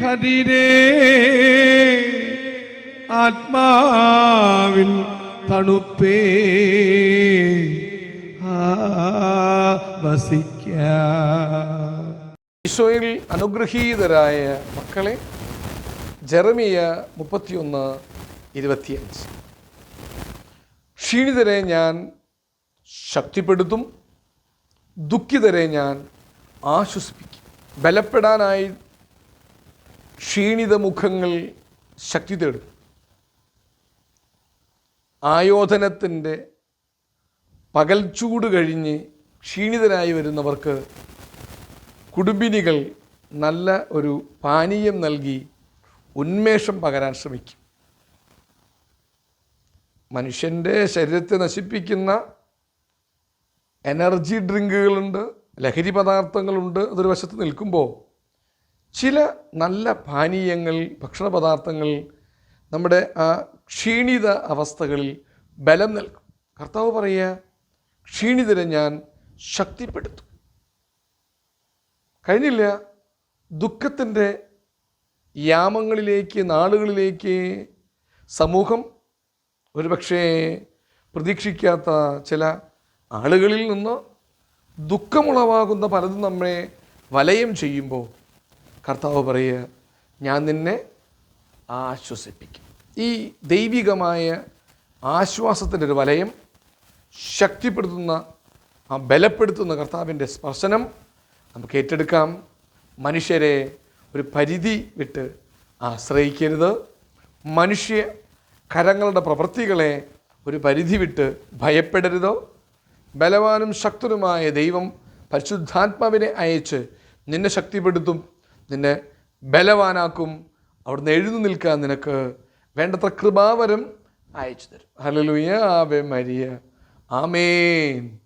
കതിരേ ആത്മാവിൽ തണുപ്പേ. ഈശോയിൽ അനുഗ്രഹീതരായ മക്കളെ ജെറമിയ മുപ്പത്തിയൊന്ന് ഇരുപത്തിയഞ്ച്. ക്ഷീണിതരെ ഞാൻ ശക്തിപ്പെടുത്തും ദുഃഖിതരെ ഞാൻ ആശ്വസിപ്പിക്കും. ബലപ്പെടാനായി ക്ഷീണിത മുഖങ്ങൾ ശക്തി തേടും. ആയോധനത്തിന്റെ പകൽച്ചൂട് കഴിഞ്ഞ് ക്ഷീണിതരായി വരുന്നവർക്ക് കുടുംബിനികൾ നല്ല ഒരു പാനീയം നൽകി ഉന്മേഷം പകരാൻ ശ്രമിക്കും. മനുഷ്യന്റെ ശരീരത്തെ നശിപ്പിക്കുന്ന എനർജി ഡ്രിങ്കുകളുണ്ട് ലഹരി പദാർത്ഥങ്ങളുണ്ട് അതൊരു വശത്ത് നിൽക്കുമ്പോൾ ചില നല്ല പാനീയങ്ങൾ ഭക്ഷണ പദാർത്ഥങ്ങൾ നമ്മുടെ ആ ക്ഷീണിത അവസ്ഥകളിൽ ബലം നൽകും. കർത്താവ് പറയുക ക്ഷീണിതരെ ഞാൻ ശക്തിപ്പെടുത്തും. കഴിഞ്ഞില്ല ദുഃഖത്തിന്റെ യാമങ്ങളിലേക്ക് നാളുകളിലേക്ക് സമൂഹം ഒരുപക്ഷേ പ്രതീക്ഷിക്കാത്ത ചില ആളുകളിൽ നിന്ന് ദുഃഖമുളവാകുന്ന പലതും നമ്മെ വലയം ചെയ്യുമ്പോൾ കർത്താവ് പറയുക ഞാൻ നിന്നെ ആശ്വസിപ്പിക്കും. ഈ ദൈവികമായ ആശ്വാസത്തിന്റെ ഒരു വലയം ശക്തിപ്പെടുത്തുന്ന ആ ബലപ്പെടുത്തുന്ന കർത്താവിന്റെ സ്പർശനം നമുക്ക് ഏറ്റെടുക്കാം. മനുഷ്യരെ ഒരു പരിധി വിട്ട് ആശ്രയിക്കരുത്. മനുഷ്യ കരങ്ങളുടെ പ്രവൃത്തികളെ ഒരു പരിധി വിട്ട് ഭയപ്പെടരുതോ. ബലവാനും ശക്തനുമായ ദൈവം പരിശുദ്ധാത്മാവിനെ അയച്ച് നിന്നെ ശക്തിപ്പെടുത്തും. നിന്നെ ബലവാനാക്കും. അവിടുന്ന് എഴുന്നു നിൽക്കാൻ നിനക്ക് വേണ്ടത്ര കൃപാവരം അയച്ചു തരും ഹലലുയ ആവേ മരിയ. ആമേൻ.